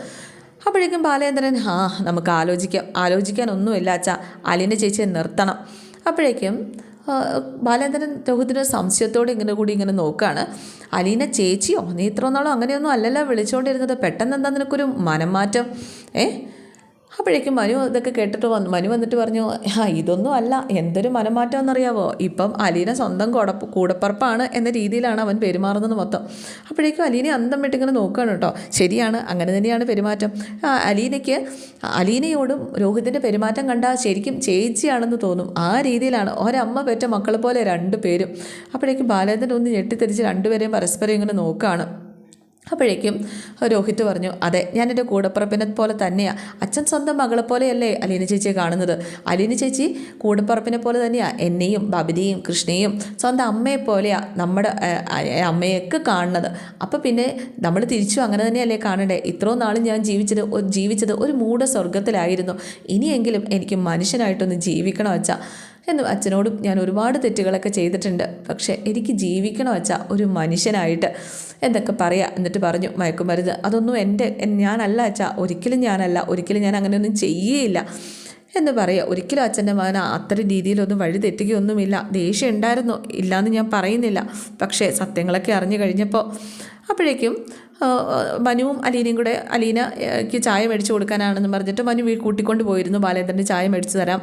അപ്പോഴേക്കും ബാലേന്ദ്രൻ ആ നമുക്ക് ആലോചിക്കാം. ആലോചിക്കാനൊന്നുമില്ല അച്ഛ. അലിന്റെ ചേച്ചിയെ നിർത്തണം. അപ്പോഴേക്കും ബാലേന്ദ്രൻ രോഹിതിന് സംശയത്തോടെ ഇങ്ങനെ കൂടി ഇങ്ങനെ നോക്കുകയാണ് അലീന ചേച്ചിയോ? നീ ഇത്ര അങ്ങനെയൊന്നും അല്ലല്ലോ വിളിച്ചുകൊണ്ടിരുന്നത് പെട്ടെന്ന് എന്താ നിനക്കൊരു മനം മാറ്റം ഏ? അപ്പോഴേക്കും മനു ഇതൊക്കെ കേട്ടിട്ട് വന്നു. മനു വന്നിട്ട് പറഞ്ഞു ആ ഇതൊന്നും അല്ല. എന്തൊരു മനമാറ്റം എന്നറിയാവോ ഇപ്പം അലീന സ്വന്തം കൂടപ്പ് കൂടപ്പറപ്പാണ് എന്ന രീതിയിലാണ് അവൻ പെരുമാറുന്നത് മൊത്തം. അപ്പോഴേക്കും അലീനെ അന്തം വിട്ടിങ്ങനെ നോക്കുകയാണ് കേട്ടോ. ശരിയാണ് അങ്ങനെ തന്നെയാണ് പെരുമാറ്റം. അലീനയ്ക്ക് അലീനയോടും രോഹിതിന്റെ പെരുമാറ്റം കണ്ടാൽ ശരിക്കും ചേച്ചിയാണെന്ന് തോന്നും. ആ രീതിയിലാണ് ഒരമ്മ പെറ്റ മക്കളെ പോലെ രണ്ടു പേരും. അപ്പോഴേക്കും ബാലേന്ദ്രൻ ഒന്ന് ഞെട്ടിത്തെറിച്ച് രണ്ടുപേരെയും പരസ്പരം ഇങ്ങനെ നോക്കുകയാണ്. അപ്പോഴേക്കും രോഹിത് പറഞ്ഞു അതെ ഞാൻ കൂടപ്പറപ്പിനെ പോലെ തന്നെയാണ് അച്ഛൻ സ്വന്തം മകളെ പോലെയല്ലേ അലീന ചേച്ചിയെ കാണുന്നത്? അലീന ചേച്ചി കൂടപ്പറപ്പിനെ പോലെ തന്നെയാണ് എന്നെയും ബബിതയും കൃഷ്ണയും സ്വന്തം അമ്മയെ പോലെയാണ് നമ്മുടെ അമ്മയൊക്കെ കാണുന്നത്. അപ്പോൾ പിന്നെ നമ്മൾ തിരിച്ചും അങ്ങനെ തന്നെയല്ലേ കാണണ്ടേ? ഇത്രയും നാളും ഞാൻ ജീവിച്ചത് ജീവിച്ചത് ഒരു മൂഢ സ്വർഗത്തിലായിരുന്നു ഇനിയെങ്കിലും എനിക്ക് മനുഷ്യനായിട്ടൊന്ന് ജീവിക്കണം അച്ഛാ. എന്ന് അച്ഛനോടും ഞാൻ ഒരുപാട് തെറ്റുകളൊക്കെ ചെയ്തിട്ടുണ്ട്. പക്ഷേ എനിക്ക് ജീവിക്കണം അച്ഛാ ഒരു മനുഷ്യനായിട്ട്. എന്തൊക്കെ പറയാം എന്നിട്ട് പറഞ്ഞു മയക്കുമരുന്ന് അതൊന്നും എന്റെ ഞാനല്ല അച്ഛാ ഒരിക്കലും ഞാനല്ല ഒരിക്കലും ഞാൻ അങ്ങനെയൊന്നും ചെയ്യേയില്ല. എന്ന് പറയുക ഒരിക്കലും അച്ഛന്റെ മകൻ അത്തരം രീതിയിലൊന്നും വഴി തെറ്റുകയൊന്നുമില്ല. ദേഷ്യം ഉണ്ടായിരുന്നു? ഇല്ലയെന്ന് ഞാൻ പറയുന്നില്ല. പക്ഷേ സത്യങ്ങളൊക്കെ അറിഞ്ഞു കഴിഞ്ഞപ്പോൾ അപ്പോഴേക്കും മനുവും അലീനയും കൂടെ അലീനയ്ക്ക് ചായ മേടിച്ച് കൊടുക്കാനാണെന്ന് പറഞ്ഞിട്ട് മനു കൂട്ടിക്കൊണ്ട് പോയിരുന്നു. ബാലേന്ദ്രന് ചായ മേടിച്ചു തരാം.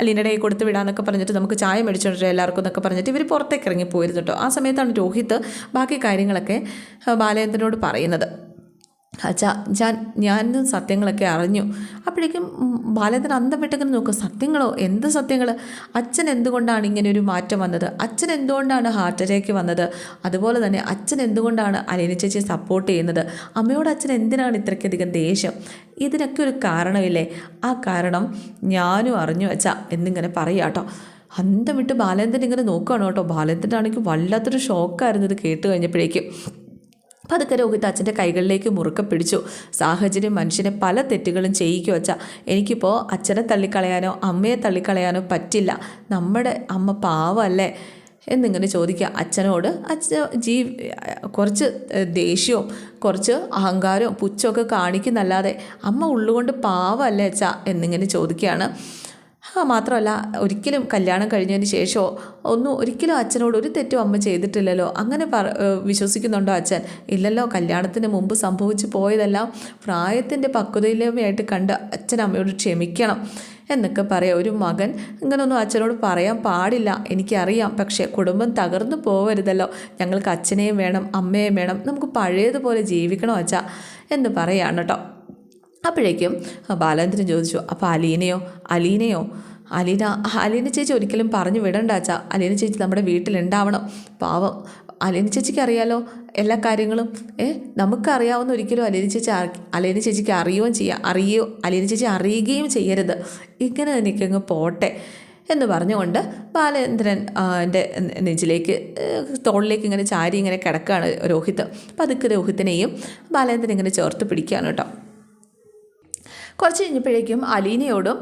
അലീനയുടെ കൈ കൊടുത്ത് വിടാനൊക്കെ പറഞ്ഞിട്ട് നമുക്ക് ചായ മേടിച്ചോണ്ടിട്ട് എല്ലാവർക്കും എന്നൊക്കെ പറഞ്ഞിട്ട് ഇവർ പുറത്തേക്ക് ഇറങ്ങി പോയിരുന്നു കേട്ടോ ആ സമയത്താണ് രോഹിത് ബാക്കി കാര്യങ്ങളൊക്കെ ബാലേന്ദ്രനോട് പറയുന്നത്. ഞാൻ ഞാൻ സത്യങ്ങളൊക്കെ അറിഞ്ഞു. അപ്പോഴേക്കും ബാലചന്ദ്രൻ ബാലേന്ദ്രൻ അന്തം നോക്കുക നോക്കും. സത്യങ്ങളോ? എന്ത് സത്യങ്ങൾ അച്ഛൻ എന്തുകൊണ്ടാണ് ഇങ്ങനെ ഒരു മാറ്റം വന്നത്? അച്ഛൻ എന്തുകൊണ്ടാണ് ഹാർട്ട് അറ്റാക്ക് വന്നത്? അതുപോലെ തന്നെ അച്ഛൻ എന്തുകൊണ്ടാണ് അലീന ചേച്ചിയെ സപ്പോർട്ട് ചെയ്യുന്നത്? അമ്മയോട് അച്ഛൻ എന്തിനാണ് ഇത്രയ്ക്കധികം ദേഷ്യം? ഇതിനൊക്കെ ഒരു കാരണമില്ലേ? ആ കാരണം ഞാനും അറിഞ്ഞു. അച്ഛാ എന്നിങ്ങനെ പറയാട്ടോ അന്തം വിട്ട് ബാലേന്ദ്രൻ ഇങ്ങനെ നോക്കുകയാണ് കേട്ടോ. ബാലേന്ദ്രനാണെങ്കിൽ വല്ലാത്തൊരു ഷോക്കായിരുന്നു ഇത് കേട്ട് കഴിഞ്ഞപ്പോഴേക്കും. പതുക്കെ രോഹിത് അച്ഛന്റെ കൈകളിലേക്ക് മുറുക്ക പിടിച്ചു. സാഹചര്യം മനുഷ്യനെ പല തെറ്റുകളും ചെയ്യിക്കുക വച്ചാൽ എനിക്കിപ്പോൾ അച്ഛനെ തള്ളിക്കളയാനോ അമ്മയെ തള്ളിക്കളയാനോ പറ്റില്ല. നമ്മുടെ അമ്മ പാവല്ലേ? എന്നിങ്ങനെ ചോദിക്കുക. അച്ഛനോട് അച്ഛൻ ജീ കുറച്ച് ദേഷ്യവും കുറച്ച് അഹങ്കാരവും പുച്ഛമൊക്കെ കാണിക്കുന്നല്ലാതെ അമ്മ ഉള്ളുകൊണ്ട് പാവല്ലേ അച്ഛ? എന്നിങ്ങനെ ചോദിക്കുകയാണ്. ആ മാത്രമല്ല ഒരിക്കലും കല്യാണം കഴിഞ്ഞതിന് ശേഷമോ ഒന്നും ഒരിക്കലും അച്ഛനോട് ഒരു തെറ്റും അമ്മ ചെയ്തിട്ടില്ലല്ലോ. അങ്ങനെ പറ വിശ്വസിക്കുന്നുണ്ടോ അച്ഛൻ? ഇല്ലല്ലോ കല്യാണത്തിന് മുമ്പ് സംഭവിച്ചു പോയതെല്ലാം പ്രായത്തിന്റെ പക്വതയിലുമായിട്ട് കണ്ട് അച്ഛൻ അമ്മയോട് ക്ഷമിക്കണം എന്നൊക്കെ പറയാം. ഒരു മകൻ ഇങ്ങനൊന്നും അച്ഛനോട് പറയാൻ പാടില്ല എനിക്കറിയാം. പക്ഷേ കുടുംബം തകർന്നു പോവരുതല്ലോ. ഞങ്ങൾക്ക് അച്ഛനെയും വേണം അമ്മയെയും വേണം. നമുക്ക് പഴയതുപോലെ ജീവിക്കണം അച്ഛ എന്ന് പറയാണ് കേട്ടോ. അപ്പോഴേക്കും ബാലേന്ദ്രൻ ചോദിച്ചു അപ്പോൾ അലീനയോ? അലീനയോ? അലീന അലീന ചേച്ചി ഒരിക്കലും പറഞ്ഞു വിടണ്ട അച്ഛാ. അലീന ചേച്ചി നമ്മുടെ വീട്ടിലുണ്ടാവണം. പാവം. അലീന ചേച്ചിക്ക് അറിയാലോ എല്ലാ കാര്യങ്ങളും. ഏ നമുക്കറിയാവുന്ന ഒരിക്കലും അലീന ചേച്ചി അലീന ചേച്ചിക്ക് അറിയുകയും ചെയ്യാം അറിയോ അലീന ചേച്ചി അറിയുകയും ചെയ്യരുത്. ഇങ്ങനെ എനിക്ക് അങ്ങ് പോട്ടെ എന്ന് പറഞ്ഞുകൊണ്ട് ബാലേന്ദ്രൻ എന്റെ നെഞ്ചിലേക്ക് തോളിലേക്ക് ഇങ്ങനെ ചാരി ഇങ്ങനെ കിടക്കുകയാണ് രോഹിത്. പതുക്കെ രോഹിത്തിനെയും ബാലേന്ദ്രൻ ഇങ്ങനെ ചേർത്ത് പിടിക്കുകയാണ് കേട്ടോ. കുറച്ച് കഴിഞ്ഞപ്പോഴേക്കും അലീനയോടും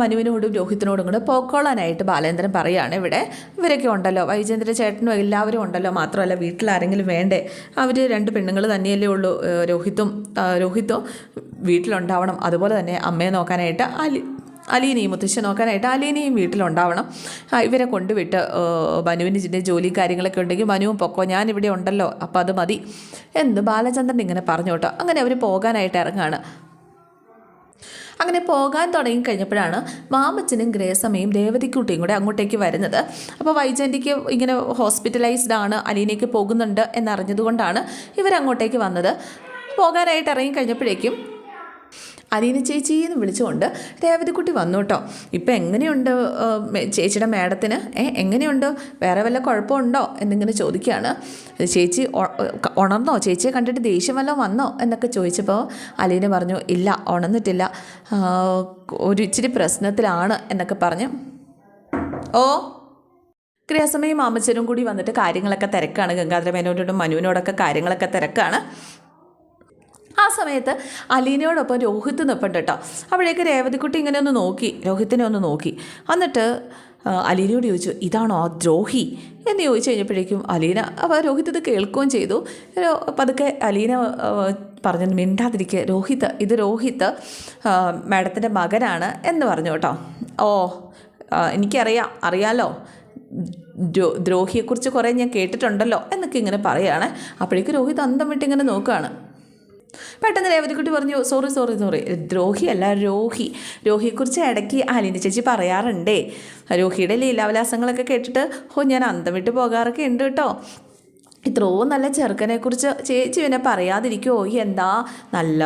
മനുവിനോടും രോഹിത്തിനോടും കൂടെ പോക്കോളാനായിട്ട് ബാലേന്ദ്രൻ പറയുകയാണ് ഇവിടെ. ഇവരൊക്കെ ഉണ്ടല്ലോ. വൈജേന്ദ്ര ചേട്ടനും എല്ലാവരും ഉണ്ടല്ലോ. മാത്രമല്ല വീട്ടിൽ ആരെങ്കിലും വേണ്ടേ? അവർ രണ്ട് പെണ്ണുങ്ങൾ തന്നെയല്ലേ ഉള്ളൂ. രോഹിത്തും രോഹിത്തും വീട്ടിലുണ്ടാവണം. അതുപോലെ തന്നെ അമ്മയെ നോക്കാനായിട്ട് അലി അലീനയും മുത്തശ്ശി നോക്കാനായിട്ട് അലീനയും വീട്ടിലുണ്ടാവണം. ഇവരെ കൊണ്ടുവിട്ട് മനുവിന് ഇതിന്റെ ജോലി കാര്യങ്ങളൊക്കെ ഉണ്ടെങ്കിൽ മനുവും പൊക്കോ ഞാനിവിടെ ഉണ്ടല്ലോ അപ്പോൾ അത് മതി എന്ന് ബാലചന്ദ്രൻ ഇങ്ങനെ പറഞ്ഞു കേട്ടോ അങ്ങനെ അവർ പോകാനായിട്ട് ഇറങ്ങാണ്. അങ്ങനെ പോകാൻ തുടങ്ങി കഴിഞ്ഞപ്പോഴാണ് മാമച്ചനും ഗ്രേസമ്മയും രേവതിക്കുട്ടിയും കൂടെ അങ്ങോട്ടേക്ക് വരുന്നത്. അപ്പോൾ വൈജയന്തിക്ക് ഇങ്ങനെ ഹോസ്പിറ്റലൈസ്ഡ് ആണ് അലീനയ്ക്ക് പോകുന്നുണ്ട് എന്നറിഞ്ഞതുകൊണ്ടാണ് ഇവരങ്ങോട്ടേക്ക് വന്നത്. പോകാനായിട്ട് ഇറങ്ങി കഴിഞ്ഞപ്പോഴേക്കും അലീന ചേച്ചി എന്ന് വിളിച്ചുകൊണ്ട് രേവതിക്കുട്ടി വന്നു കേട്ടോ ഇപ്പം എങ്ങനെയുണ്ട് ചേച്ചിയുടെ മേഡത്തിന്? ഏ എങ്ങനെയുണ്ട്? വേറെ വല്ല കുഴപ്പമുണ്ടോ? എന്നിങ്ങനെ ചോദിക്കുകയാണ് ചേച്ചി ഉണർന്നോ? ചേച്ചിയെ കണ്ടിട്ട് ദേഷ്യം വല്ലതും വന്നോ? എന്നൊക്കെ ചോദിച്ചപ്പോൾ അലീന പറഞ്ഞു ഇല്ല ഉണർന്നിട്ടില്ല. ഒരു ഇച്ചിരി പ്രശ്നത്തിലാണ് എന്നൊക്കെ പറഞ്ഞു. ഓ ക്രിയാസമയം മാമച്ചനും കൂടി വന്നിട്ട് കാര്യങ്ങളൊക്കെ തിരക്കാണ്. ഗംഗാധര മേനോനോടും മനുവിനോടൊക്കെ കാര്യങ്ങളൊക്കെ തിരക്കാണ്. ആ സമയത്ത് അലീനയോടൊപ്പം രോഹിത്ത് നിൽപ്പുണ്ട് കേട്ടോ അപ്പോഴേക്ക് രേവതിക്കുട്ടി ഇങ്ങനെ ഒന്ന് നോക്കി രോഹിത്തിനെ ഒന്ന് നോക്കി. എന്നിട്ട് അലീനയോട് ചോദിച്ചു ഇതാണോ ആ ദ്രോഹി? എന്ന് ചോദിച്ചു കഴിഞ്ഞപ്പോഴേക്കും അലീന അപ്പോൾ രോഹിത് ഇത് കേൾക്കുകയും ചെയ്തു. പതുക്കെ അലീന പറഞ്ഞു മിണ്ടാതിരിക്കുക രോഹിത് ഇത് രോഹിത് മാഡത്തിന്റെ മകനാണ് എന്ന് പറഞ്ഞു കേട്ടോ ഓ എനിക്കറിയാം അറിയാലോ. ദ്രോ ദ്രോഹിയെക്കുറിച്ച് കുറേ ഞാൻ കേട്ടിട്ടുണ്ടല്ലോ എന്നൊക്കെ ഇങ്ങനെ പറയുകയാണ് അപ്പോഴേക്കും രോഹിത് അന്തം വിട്ട് ഇങ്ങനെ നോക്കുകയാണ്. പെട്ടെന്ന് രേവതിക്കുട്ടി പറഞ്ഞു സോറി സോറി സോറി. ദ്രോഹി അല്ല രോഹി. രോഹിയെക്കുറിച്ച് ഇടയ്ക്ക് അലിന്റെ ചേച്ചി പറയാറുണ്ടേ. രോഹിയുടെ ലീലാവിലാസങ്ങളൊക്കെ കേട്ടിട്ട് ഓ ഞാൻ അന്തം വിട്ട് പോകാറൊക്കെ ഉണ്ട് കേട്ടോ. ഇത്രയും നല്ല ചെറുക്കനെക്കുറിച്ച് ചേച്ചി പിന്നെ പറയാതിരിക്കുമോ എന്താ നല്ല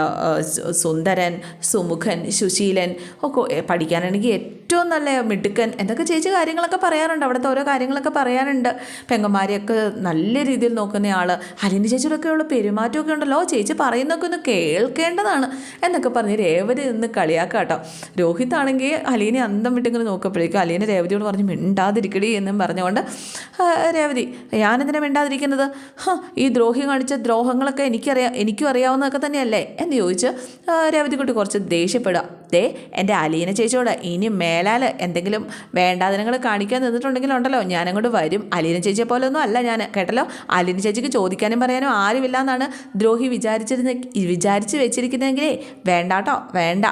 സുന്ദരൻ സുമുഖൻ സുശീലൻ ഒക്കെ പഠിക്കാനാണെങ്കിൽ ഏറ്റവും നല്ല മിടുക്കൻ എന്തൊക്കെ ചേച്ചി കാര്യങ്ങളൊക്കെ പറയാറുണ്ട്. അവിടുത്തെ ഓരോ കാര്യങ്ങളൊക്കെ പറയാറുണ്ട് പെങ്ങന്മാരെയൊക്കെ നല്ല രീതിയിൽ നോക്കുന്ന ആൾ അലിന് ചേച്ചിയുടെയൊക്കെയുള്ള പെരുമാറ്റമൊക്കെ ഉണ്ടല്ലോ. ചേച്ചി പറയുന്നൊക്കെ ഒന്ന് കേൾക്കേണ്ടതാണ് എന്നൊക്കെ പറഞ്ഞ് രേവതി നിന്ന് കളിയാക്കാം കേട്ടോ രോഹിത് ആണെങ്കിൽ അലീനെ അന്തം വിട്ടിങ്ങനെ നോക്കപ്പോഴേക്കും അലീനെ രേവതിയോട് പറഞ്ഞ് മിണ്ടാതിരിക്കടി എന്നും പറഞ്ഞുകൊണ്ട് രേവതി ഞാനെന്തിനാണ് മിണ്ടാതിരിക്കുന്നത്? ഈ ദ്രോഹി കാണിച്ച ദ്രോഹങ്ങളൊക്കെ എനിക്കറിയാം എനിക്കും അറിയാവുന്നതൊക്കെ തന്നെയല്ലേ? എന്ന് ചോദിച്ച് രേവതിക്കുട്ടി കുറച്ച് ദേഷ്യപ്പെടുക. ദേ എന്റെ അലീന ചേച്ചിയോട് ഇനി മേലാൽ എന്തെങ്കിലും വേണ്ടാതിനങ്ങൾ കാണിക്കാൻ നിന്നിട്ടുണ്ടെങ്കിലുണ്ടല്ലോ ഞാനങ്ങോട്ട് വരും. അലീന ചേച്ചിയെ പോലെ ഒന്നും അല്ല ഞാൻ കേട്ടല്ലോ? അലീന ചേച്ചിക്ക് ചോദിക്കാനും പറയാനും ആരുമില്ല എന്നാണ് ദ്രോഹി വിചാരിച്ചിരുന്ന വിചാരിച്ച് വെച്ചിരിക്കുന്നതെങ്കിലേ വേണ്ടാട്ടോ വേണ്ട.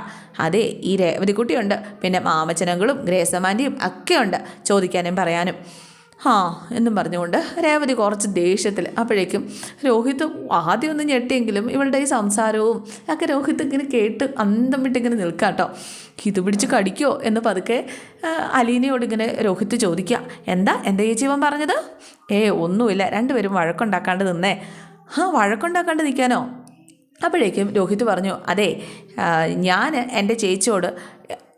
അതെ ഈ രേവതിക്കുട്ടിയുണ്ട്. പിന്നെ മാമച്ചനങ്ങളും ഗ്രേസമാന്റെയും ഒക്കെ ഉണ്ട് ചോദിക്കാനും പറയാനും. ആ എന്നും പറഞ്ഞുകൊണ്ട് രേവതി കുറച്ച് ദേഷ്യത്തിൽ അപ്പോഴേക്കും രോഹിത് ആദ്യം ഒന്ന് ഞെട്ടിയെങ്കിലും ഇവളുടെ ഈ സംസാരവും ഒക്കെ രോഹിത് ഇങ്ങനെ കേട്ട് അന്തം വിട്ടിങ്ങനെ നിൽക്കാം കേട്ടോ ഇത് പിടിച്ച് കടിക്കോ? എന്ന് പതുക്കെ അലീനയോട് ഇങ്ങനെ രോഹിത് ചോദിക്കുക. എന്താ? എന്റെ ഈ ജീവൻ പറഞ്ഞത്? ഏ ഒന്നുമില്ല. രണ്ടുപേരും വഴക്കുണ്ടാക്കാണ്ട് നിന്നേ. ആ വഴക്കുണ്ടാക്കാണ്ട് നിൽക്കാനോ അപ്പോഴേക്കും രോഹിത് പറഞ്ഞു അതെ ഞാൻ എന്റെ ചേച്ചിയോട്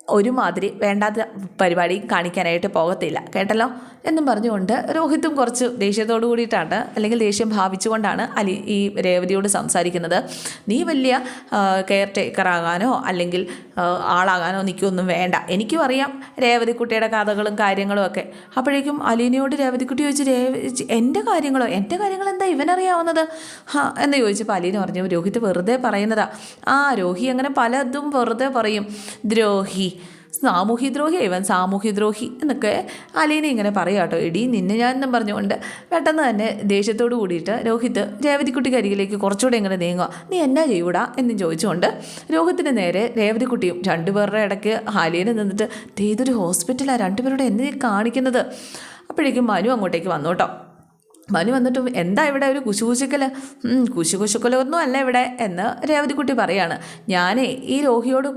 ഒരുമാതിരി വേണ്ടാത്ത പരിപാടി കാണിക്കാനായിട്ട് പോകത്തില്ല കേട്ടല്ലോ? എന്നും പറഞ്ഞുകൊണ്ട് രോഹിത്തും കുറച്ച് ദേഷ്യത്തോടു കൂടിയിട്ടാണ് അല്ലെങ്കിൽ ദേഷ്യം ഭാവിച്ചുകൊണ്ടാണ് അലി ഈ രേവതിയോട് സംസാരിക്കുന്നത്. നീ വലിയ കെയർ ടേക്കർ ആകാനോ അല്ലെങ്കിൽ ആളാകാനോ നിൽക്കൊന്നും വേണ്ട. എനിക്കും അറിയാം രേവതിക്കുട്ടിയുടെ കഥകളും കാര്യങ്ങളും ഒക്കെ. അപ്പോഴേക്കും അലീനയോട് രേവതിക്കുട്ടി ചോദിച്ച് രേവ എന്റെ കാര്യങ്ങളോ? എന്റെ കാര്യങ്ങൾ എന്താ ഇവനറിയാവുന്നത് എന്ന് ചോദിച്ചപ്പോൾ അലീന പറഞ്ഞു രോഹിത് വെറുതെ പറയുന്നതാ. ആ രോഹി അങ്ങനെ പലതും വെറുതെ പറയും. ദ്രോഹി സാമൂഹ്യദ്രോഹി ഇവൻ സാമൂഹ്യദ്രോഹി എന്നൊക്കെ അലീന ഇങ്ങനെ പറയാം കേട്ടോ. എടി നിന്നെ ഞാൻ എന്നും പറഞ്ഞുകൊണ്ട് പെട്ടെന്ന് തന്നെ ദേഷ്യത്തോട് കൂടിയിട്ട് രോഹിത് രേവതിക്കുട്ടിക്ക് അരികിലേക്ക് കുറച്ചുകൂടെ ഇങ്ങനെ നീങ്ങുക. നീ എന്നാ ചെയ്യൂടാ? എന്നും ചോദിച്ചുകൊണ്ട് രോഹിത്തിന് നേരെ രേവതിക്കുട്ടിയും രണ്ടുപേരുടെ ഇടയ്ക്ക് അലീന നിന്നിട്ട് "ദേ ഇതൊരു ഹോസ്പിറ്റലാണ് രണ്ടുപേരുടെ എന്നെ കാണിക്കുന്നത്. അപ്പോഴേക്കും മനു അങ്ങോട്ടേക്ക് വന്നു കേട്ടോ. മനു വന്നിട്ടും എന്താ ഇവിടെ ഒരു കുശുകുശുക്കൽ കുശു കുശുക്കലൊന്നും അല്ല ഇവിടെ എന്ന് രേവതിക്കുട്ടി പറയാണ്. ഞാനേ ഈ രോഹിയോട്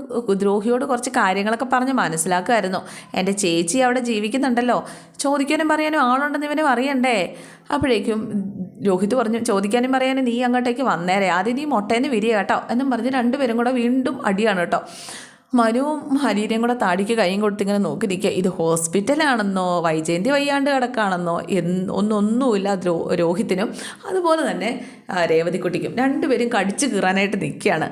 ദ്രോഹിയോട് കുറച്ച് കാര്യങ്ങളൊക്കെ പറഞ്ഞ് മനസ്സിലാക്കുമായിരുന്നു. എന്റെ ചേച്ചി അവിടെ ജീവിക്കുന്നുണ്ടല്ലോ. ചോദിക്കാനും പറയാനും ആളുണ്ടെന്ന് ഇവനും അറിയണ്ടേ? അപ്പോഴേക്കും രോഹിത് പറഞ്ഞു ചോദിക്കാനും പറയാനും നീ അങ്ങോട്ടേക്ക് വന്നേരെ. ആദ്യം നീ മുട്ടേന്ന് വിരിയ കേട്ടോ. എന്നും പറഞ്ഞ് രണ്ടുപേരും കൂടെ വീണ്ടും അടിയാണ് കേട്ടോ. മനുവും ഹരീരയും കൂടെ താടിക്ക് കൈയും കൊടുത്തിങ്ങനെ നോക്കിയിരിക്കുക. ഇത് ഹോസ്പിറ്റലാണെന്നോ വൈജയന്തി വയ്യാണ്ട് കിടക്കാണെന്നോ ഒന്നൊന്നുമില്ല രോ രോഹിത്തിനും. അതുപോലെ തന്നെ രേവതിക്കുട്ടിക്കും. രണ്ടുപേരും കടിച്ചു കീറാനായിട്ട് നിൽക്കുകയാണ്.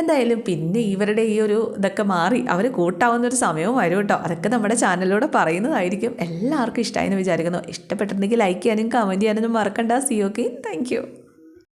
എന്തായാലും പിന്നെ ഇവരുടെ ഈ ഒരു ഇതൊക്കെ മാറി. അവർ കൂട്ടാവുന്ന ഒരു സമയവും വരും കേട്ടോ. അതൊക്കെ നമ്മുടെ ചാനലിലൂടെ പറയുന്നതായിരിക്കും. എല്ലാവർക്കും ഇഷ്ടമായി എന്ന് വിചാരിക്കുന്നു. ഇഷ്ടപ്പെട്ടിട്ടുണ്ടെങ്കിൽ ലൈക്ക് ചെയ്യാനും കമന്റ് ചെയ്യാനൊന്നും മറക്കണ്ട. C okay thank